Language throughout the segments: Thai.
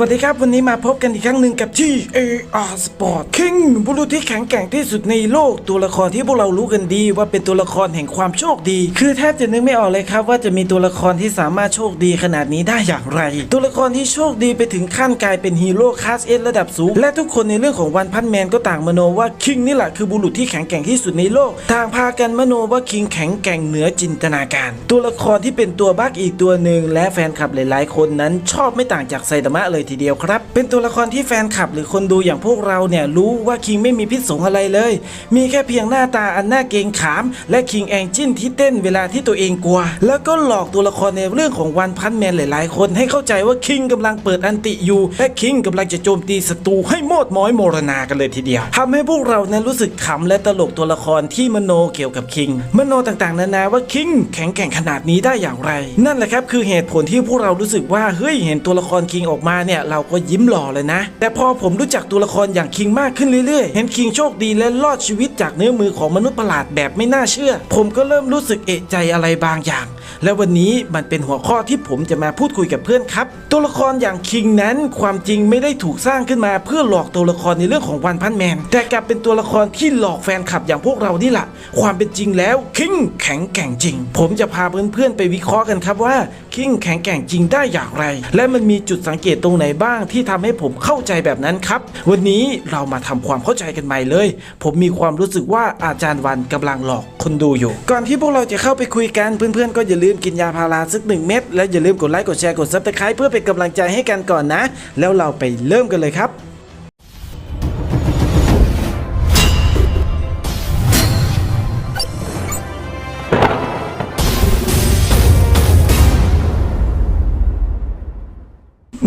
วัสดีครับวันนี้มาพบกันอีกครั้งหนึ่งกับที่ AR Sport King บุรุษที่แข็งแกร่งที่สุดในโลกตัวละครที่พวกเรารู้กันดี ว่าเป็นตัวละครแห่งความโชคดี คือแทบจะนึกไม่ออกเลยครับ ว่าจะมีตัวละครที่สามารถโชคดีขนาดนี้ได้อย่างไร ตัวละครที่โชคดีไปถึงขั้นกลายเป็นฮีโร่คลาสเอระดับสูง และทุกคนในเรื่องของวันพันแมนก็ต่างมโนว่าคิงนี่แหละคือบุรุษที่แข็งแกร่งที่สุดในโลกต่างพากันมโนว่าคิงแข็งแกร่งเหนือจินตนาการ ตัวละครที่เป็นตัวบั๊กอีกตัวหนึ่งและแฟนคลับหลาย ๆ คนนั้นชอบไม่ต่างจากไซตามะเลยทีเดียวครับ เป็นตัวละครที่แฟนคลับหรือคนดูอย่างพวกเราเนี่ยรู้ว่าคิงไม่มีพิษสงอะไรเลย มีแค่เพียงหน้าตาอันน่าเกรงขาม และคิงแองจินที่เต้นเวลาที่ตัวเองกลัว แล้วก็หลอกตัวละครในเรื่องของวันพันแมนหลายๆ คนให้เข้าใจว่าคิงกำลังเปิดอันติอยู่ และคิงกำลังจะโจมตีศัตรูให้หมดม้อยโมรณากันเลยทีเดียวทำให้พวกเรานั้นรู้สึกขำและตลกตัวละครที่มโนเกี่ยวกับคิงมโนต่างๆนานาว่าคิงแข็งแกร่งขนาดนี้ได้อย่างไร นั่นแหละครับคือเหตุผลที่พวกเรารู้สึกว่าเฮ้ยเห็นตัวละครคิงออกมาเนี่ยเราก็ยิ้มหล่อเลยนะ แต่พอผมรู้จักตัวละครอย่างคิงมากขึ้นเรื่อยๆ เห็นคิงโชคดีและรอดชีวิตจากเนื้อมือของมนุษย์ประหลาดแบบไม่น่าเชื่อ ผมก็เริ่มรู้สึกเอะใจอะไรบางอย่าง และวันนี้มันเป็นหัวข้อที่ผมจะมาพูดคุยกับเพื่อนครับ ตัวละครอย่างคิงนั้นความจริงไม่ได้ถูกสร้างขึ้นมาเพื่อหลอกตัวละครในเรื่องของวันพันแมน แต่กลับเป็นตัวละครที่หลอกแฟนคลับอย่างพวกเรานี่แหละความเป็นจริงแล้วคิงแข็งแกร่งจริง ผมจะพาเพื่อนๆไปวิเคราะห์กันครับว่าคิงแข็งแกร่งจริงได้อย่างไร และมันมีจุดสังเกตตรงไหนบ้างที่ทำให้ผมเข้าใจแบบนั้นครับ วันนี้เรามาทำความเข้าใจกันใหม่เลย ผมมีความรู้สึกว่าอาจารย์วันกำลังหลอกคนดูอยู่ ก่อนที่พวกเราจะเข้าไปคุยกันเพื่อนๆก็อย่าอย่าลืมกินยาพาราสักหนึ่งเม็ดและอย่าลืมกดไลค์กดแชร์กดซับสไครป์เพื่อเป็นกำลังใจให้กันก่อนนะ แล้วเราไปเริ่มกันเลยครับ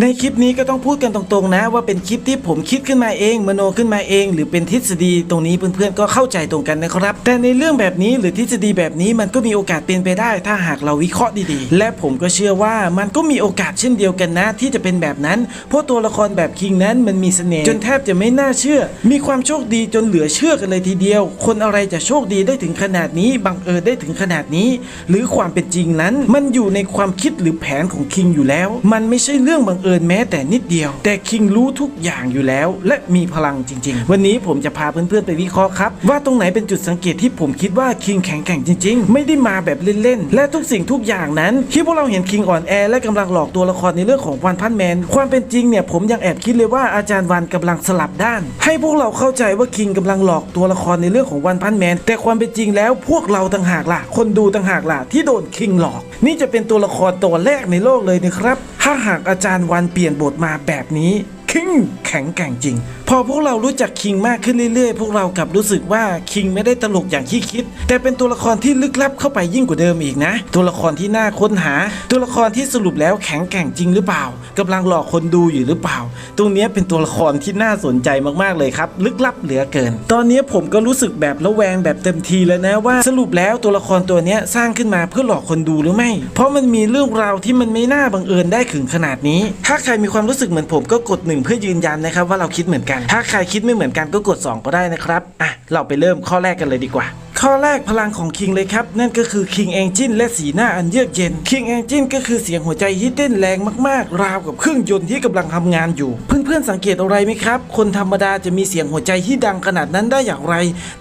ในคลิปนี้ก็ต้องพูดกันตรงๆนะ ว่าเป็นคลิปที่ผมคิดขึ้นมาเองมโนขึ้นมาเอง หรือเป็นทฤษฎีตรงนี้เพื่อนๆก็เข้าใจตรงกันนะครับ แต่ในเรื่องแบบนี้หรือทฤษฎีแบบนี้มันก็มีโอกาสเป็นไปได้ ถ้าหากเราวิเคราะห์ดีๆ และผมก็เชื่อว่ามันก็มีโอกาสเช่นเดียวกันนะ ที่จะเป็นแบบนั้น เพราะตัวละครแบบคิงนั้นมันมีเสน่ห์จนแทบจะไม่น่าเชื่อ มีความโชคดีจนเหลือเชื่อกันเลยทีเดียว คนอะไรจะโชคดีได้ถึงขนาดนี้บังเอิญได้ถึงขนาดนี้ หรือความเป็นจริงนั้น มันอยู่ในความคิดหรือแผนของคิงอยู่แล้ว มันไม่ใช่เรื่องบังเอิญแม้แต่นิดเดียว แต่คิงรู้ทุกอย่างอยู่แล้ว และมีพลังจริง ๆ วันนี้ผมจะพาเพื่อนๆไปวิเคราะห์ครับ ว่าตรงไหนเป็นจุดสังเกตที่ผมคิดว่าคิงแข็งแกร่งจริง ๆ ไม่ได้มาแบบเล่นๆและทุกสิ่งทุกอย่างนั้นที่พวกเราเห็นคิงอ่อนแอและกำลังหลอกตัวละครในเรื่องของวันพันแมน ความเป็นจริงเนี่ยผมยังแอบคิดเลยว่าอาจารย์วันกำลังสลับด้าน ให้พวกเราเข้าใจว่าคิงกำลังหลอกตัวละครในเรื่องของวันพันแมน แต่ความเป็นจริงแล้วพวกเราต่างหากล่ะ คนดูต่างหากล่ะที่โดนคิงหลอก นี่จะเป็นตัวละครตัวแรกในโลกเลยนะครับ ถ้าหากอาจารย์วันันเปลี่ยนบทมาแบบนี้ คิงแข็งแกร่งจริง พอพวกเรารู้จักคิงมากขึ้นเรื่อยๆ พวกเรากลับรู้สึกว่าคิงไม่ได้ตลกอย่างที่คิด แต่เป็นตัวละครที่ลึกลับเข้าไปยิ่งกว่าเดิมอีกนะ ตัวละครที่น่าค้นหา ตัวละครที่สรุปแล้วแข็งแกร่งจริงหรือเปล่ากำลังหลอกคนดูอยู่หรือเปล่า ตรงนี้เป็นตัวละครที่น่าสนใจมากๆเลยครับลึกลับเหลือเกิน ตอนนี้ผมก็รู้สึกแบบระแวงแบบเต็มทีแล้วนะว่าสรุปแล้วตัวละครตัวนี้สร้างขึ้นมาเพื่อหลอกคนดูหรือไม่ เพราะมันมีเรื่องราวที่มันไม่น่าบังเอิญได้ถึงขนาดนี้ ถ้าใครมีความรู้สึกเหมือนผมก็กดหนึ่งเพื่อยืนยันนะครับว่าเราคิดเหมือนกัน ถ้าใครคิดไม่เหมือนกันก็กด 2 ก็ได้นะครับอะเราไปเริ่มข้อแรกกันเลยดีกว่าข้อแรกพลังของคิงเลยครับ นั่นก็คือคิงแองจินและสีหน้าอันเยือกเย็นคิงแองจินก็คือเสียงหัวใจที่เต้นแรงมากๆ ราวกับเครื่องยนต์ที่กำลังทำงานอยู่เพื่อนๆสังเกตอะไรไหมครับ คนธรรมดาจะมีเสียงหัวใจที่ดังขนาดนั้นได้อย่างไร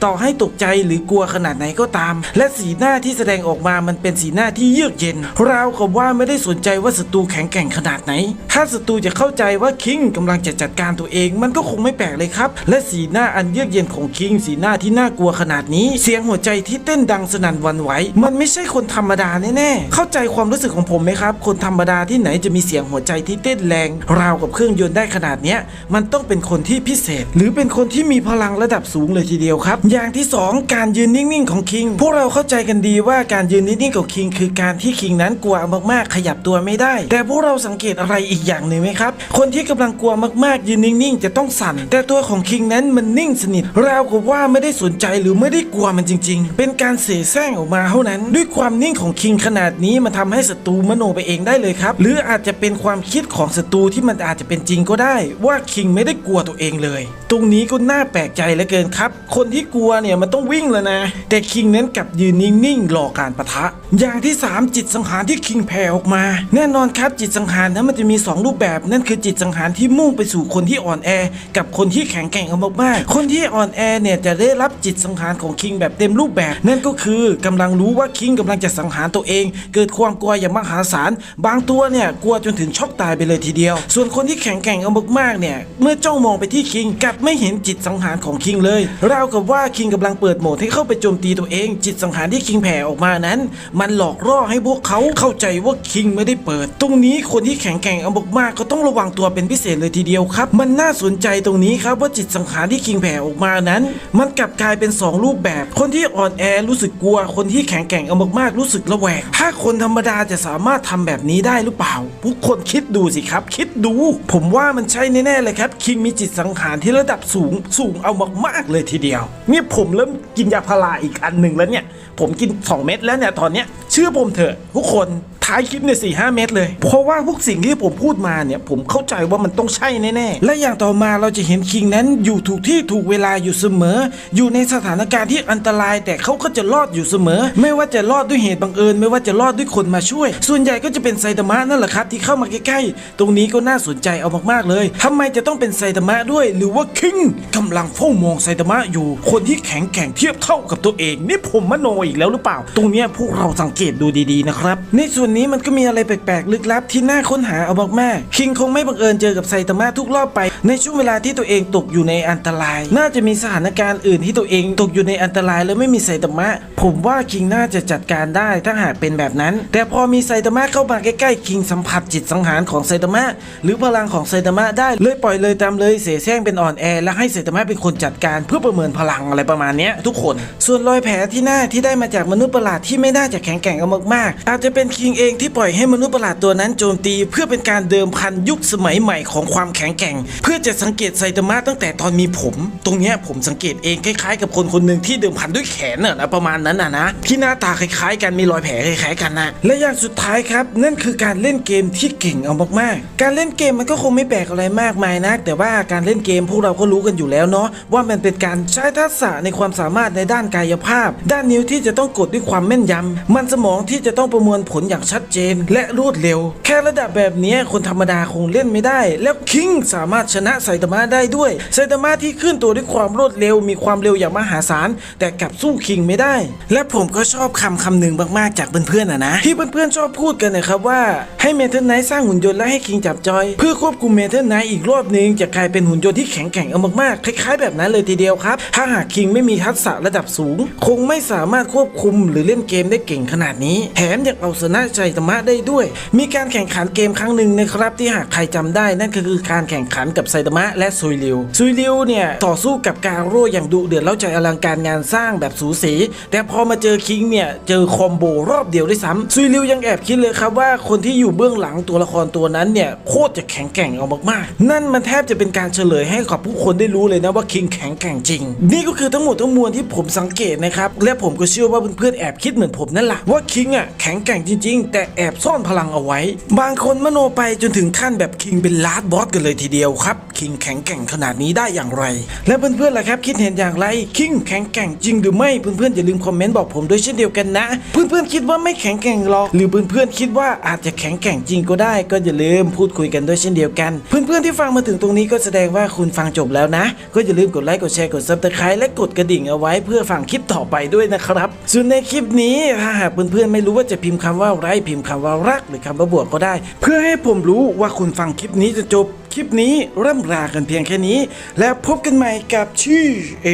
ต่อให้ตกใจหรือกลัวขนาดไหนก็ตาม และสีหน้าที่แสดงออกมามันเป็นสีหน้าที่เยือกเย็นราวกับว่าไม่ได้สนใจว่าศัตรูแข็งแกร่งขนาดไหน ถ้าศัตรูจะเข้าใจว่าคิงกำลังจะจัดการตัวเอง มันก็คงไม่แปลกเลยครับ และสีหน้าอันเยือกเย็นของคิงสีหน้าที่น่ากลัวขนาดนี้ เสียงหัวใจที่เต้นดังสนั่นวันไหวมันไม่ใช่คนธรรมดาแน่ๆเข้าใจความรู้สึกของผมไหมครับ คนธรรมดาที่ไหนจะมีเสียงหัวใจที่เต้นแรง ราวกับเครื่องยนต์ได้ขนาดเนี้ยมันต้องเป็นคนที่พิเศษ หรือเป็นคนที่มีพลังระดับสูงเลยทีเดียวครับ อย่างที่สองการยืนนิ่งๆของคิง พวกเราเข้าใจกันดีว่าการยืนนิ่งๆของคิง คือการที่คิงนั้นกลัวมากๆ ขยับตัวไม่ได้ แต่พวกเราสังเกตอะไรอีกอย่างหนึ่งไหมครับ คนที่กำลังกลัวมากๆ ยืนนิ่งๆ จะต้องสั่น แต่ตัวของคิงนั้นมันนิ่งสนิทราวกับว่าไม่ได้สนใจหรือไม่ได้กลัวมันจริง ๆ เป็นการเสแสร้งออกมาเท่านั้น ด้วยความนิ่งของคิงขนาดนี้มันทำให้ศัตรูมโนไปเองได้เลยครับ หรืออาจจะเป็นความคิดของศัตรูที่มันอาจจะเป็นจริงก็ได้ว่าคิงไม่ได้กลัวตัวเองเลย ตรงนี้ก็น่าแปลกใจเหลือเกินครับ คนที่กลัวเนี่ยมันต้องวิ่งแล้วนะ แต่คิงนั้นกลับยืนนิ่งๆรอการประทะ อย่างที่ 3 จิตสังหารที่คิงแผ่ออกมา แน่นอนครับจิตสังหารนั้นมันจะมี 2 รูปแบบ นั่นคือจิตสังหารที่มุ่งไปสู่คนที่อ่อนแอ กับคนที่แข็งแกร่งมากๆคนที่อ่อนแอเนี่ยจะได้รับจิตสังหารของคิงแบบเต็มรูปแบบ นั่นก็คือกำลังรู้ว่าคิงกำลังจะสังหารตัวเอง เกิดความกลัวอย่างมหาศาลบางตัวเนี่ยกลัวจนถึงช็อกตายไปเลยทีเดียว ส่วนคนที่แข็งแกร่งเอามากๆเนี่ย เมื่อจ้องมองไปที่คิงกลับไม่เห็นจิตสังหารของคิงเลยราวกับว่าคิงกำลังเปิดโหมดให้เข้าไปโจมตีตัวเอง จิตสังหารที่คิงแผ่ออกมานั้น มันหลอกล่อให้พวกเขาเข้าใจว่าคิงไม่ได้เปิด ตรงนี้คนที่แข็งแกร่งเอามากๆก็ต้องระวังตัวเป็นพิเศษเลยทีเดียวครับ มันน่าสนใจตรงนี้ครับว่าจิตสังหารที่คิงแผ่ออกมานั้น มันกลับกลายเป็นสองรูปแบบ คนที่อ่อนแอรู้สึกกลัว คนที่แข็งแกร่งเอามากๆรู้สึกระแวงถ้าคนธรรมดาจะสามารถทำแบบนี้ได้หรือเปล่าทุกคนคิดดูสิครับ คิดดู ผมว่ามันใช่แน่ๆเลยครับ คิงมีจิตสังหารที่ระดับสูงสูงเอามากๆเลยทีเดียว นี่ผมเริ่มกินยาพาราอีกอันหนึ่งแล้วเนี่ย ผมกิน 2 เม็ดแล้วเนี่ยตอนเนี้ย ชื่อผมเถอะทุกคนท้ายคลิปเนี่ยสี่ห้าเม็ดเลย เพราะว่าพวกสิ่งที่ผมพูดมาเนี่ย ผมเข้าใจว่ามันต้องใช่แน่ๆ และอย่างต่อมาเราจะเห็นคิงนั้นอยู่ถูกที่ถูกเวลาอยู่เสมอ อยู่ในสถานการณ์ที่อันตราย แต่เขาก็จะรอดอยู่เสมอ ไม่ว่าจะรอดด้วยเหตุบังเอิญ ไม่ว่าจะรอดด้วยคนมาช่วย ส่วนใหญ่ก็จะเป็นไซตามะนั่นแหละครับที่เข้ามาใกล้ๆ ตรงนี้ก็น่าสนใจเอามากๆเลยทำไมจะต้องเป็นไซตามะด้วย หรือว่าคิงกำลังเฝ้ามองไซตามะอยู่ คนที่แข็งแกร่งเทียบเท่ากับตัวเอง นี่ผมมโนอีกแล้วหรือเปล่า ตรงเนี้ยพวกเราสังเกตดูดีๆนะครับ ในส่วนนี้มันก็มีอะไรแปลกๆ ลึกลับที่น่าค้นหาเอามากๆคิงคงไม่บังเอิญเจอกับไซตามะทุกรอบไป ในช่วงเวลาที่ตัวเองตกอยู่ในอันตราย น่าจะมีสถานการณ์อื่นที่ตัวเองตกอยู่ในอันตรายแล้วไม่มีไซตามะ ผมว่าคิงน่าจะจัดการได้ถ้าหากเป็นแบบนั้น แต่พอมีไซตามะเข้ามาใกล้ๆคิงสัมผัสจิตสังหารของไซตามะหรือพลังของไซตามะได้เลยปล่อยเลยตามเลยเสแสร้งเป็นอ่อนแอ และให้ไซตามะเป็นคนจัดการเพื่อประเมินพลังอะไรประมาณนี้ทุกคน ส่วนรอยแผลที่หน้าที่ได้มาจากมนุษย์ประหลาดที่ไม่น่าจะแข็งแกร่งเอามากๆอาจจะเป็นคิงเองที่ปล่อยให้มนุษย์ประหลาดตัวนั้นโจมตี เพื่อเป็นการเดิมพันยุคสมัยใหม่ของความแข็งแกร่ง เพื่อจะสังเกตไซตามะตั้งแต่ตอนมีผม ตรงเนี้ยผมสังเกตเองคล้ายๆ กับคนคนหนึ่งที่เดิมพันด้วยแขนน่ะนะประมาณนั้นน่ะนะที่หน้าตาคล้ายๆ กันมีรอยแผลคล้ายๆกันนะและอย่างสุดท้ายครับ นั่นคือการเล่นเกมที่เก่งเอามากๆ การเล่นเกมมันก็คงไม่แปลกอะไรมากมายนะแต่ว่าการเล่นเกมพวกเราก็รู้กันอยู่แล้วเนาะว่ามันเป็นการใช้ทักษะในความสามารถในด้านกายภาพ ด้านนิ้วที่จะต้องกดด้วยความแม่นยำมันสมองที่จะต้องประมวลผลอย่างชัดเจน และรวดเร็ว แค่ระดับแบบนี้คนธรรมดาคงเล่นไม่ได้ แล้วคิงสามารถชนะไซตามะได้ด้วยไซตามะที่ขึ้นตัวด้วยความรวดเร็ว มีความเร็วอย่างมหาศาลแต่กลับสู้คิงไม่ได้ และผมก็ชอบคำคำหนึ่งมากๆจากเพื่อนๆนะนะที่เพื่อนๆชอบพูดกันนะครับว่าให้เมทัลไนท์สร้างหุ่นยนต์และให้คิงจับจอย เพื่อควบคุมเมทัลไนท์อีกรอบหนึ่งจะกลายเป็นหุ่นยนต์ที่แข็งแกร่งเอามากๆคล้าย ๆ แบบนั้นเลยทีเดียวครับ ถ้าหากคิงไม่มีทักษะระดับสูง คงไม่สามารถควบคุมหรือเล่นเกมได้เก่งขนาดนี้แถมยังเอาชนะไซตามะได้ด้วย มีการแข่งขันเกมครั้งหนึ่งนะครับที่หากใครจำได้นั่นก็คือการแข่งขันกับไซตามะและซุยริวซุยริวเนี่ยต่อสู้กับการโร่อย่างดุเดือดแล้วใจอลังการงานสร้างแบบสูสี แต่พอมาเจอคิงเนี่ยเจอคอมโบรอบเดียวด้วยซ้ำซุยริวยังแอบคิดเลยครับว่าคนที่อยู่เบื้องหลังตัวละครตัวนั้นเนี่ยโคตรจะแข็งแกร่งเอามากๆ นั่นมันแทบจะเป็นการเฉลยให้กับผู้คนได้รู้เลยนะว่าคิงแข็งแกร่งจริง นี่ก็คือทั้งหมดทั้งมวลที่ผมสังเกตนะครับและผมก็เชื่อว่าเพื่อนๆแอบคิดเหมือนผมนั่นแหละว่าาคิงอะแข็งแกร่งจริง ๆ แต่แอบซ่อนพลังเอาไว้ บางคนมโนไปจนถึงขั้นแบบคิงเป็นลาดบอสกันเลยทีเดียวครับ คิงแข็งแกร่งขนาดนี้ได้อย่างไร และเพื่อนๆล่ะครับ คิดเห็นอย่างไร คิงแข็งแกร่งจริงหรือไม่เพื่อนๆอย่าลืมคอมเมนต์บอกผมด้วยเช่นเดียวกันนะ เพื่อนๆคิดว่าไม่แข็งแกร่งหรอกหรือเพื่อนๆคิดว่าอาจจะแข็งแกร่งจริงก็ได้ ก็อย่าลืมพูดคุยกันด้วยเช่นเดียวกัน เพื่อนๆที่ฟังมาถึงตรงนี้ก็แสดงว่าคุณฟังจบแล้วนะ ก็อย่าลืมกดไลค์กดแชร์กดซับสไครต์และกดกระดิ่งเอาไว้เพื่อฟังคลิปต่อไปด้วยนะครับ ส่วนในคลิปนี้ถ้าหากเพื่อนๆไม่รู้ว่าจะพิมพ์คำว่าไรพิมพ์คำว่ารักหรือคำว่าบวกก็ได้ เพื่อให้ผมรู้ว่าคุณฟังคลิปนี้จะจบคลิปนี้เริ่มลากันเพียงแค่นี้ แล้วพบกันใหม่กับชื่อเอ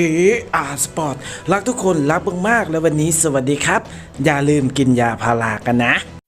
อาร์สปอร์ตรักทุกคนรักมากๆแล้ววันนี้สวัสดีครับ อย่าลืมกินยาพารากันนะ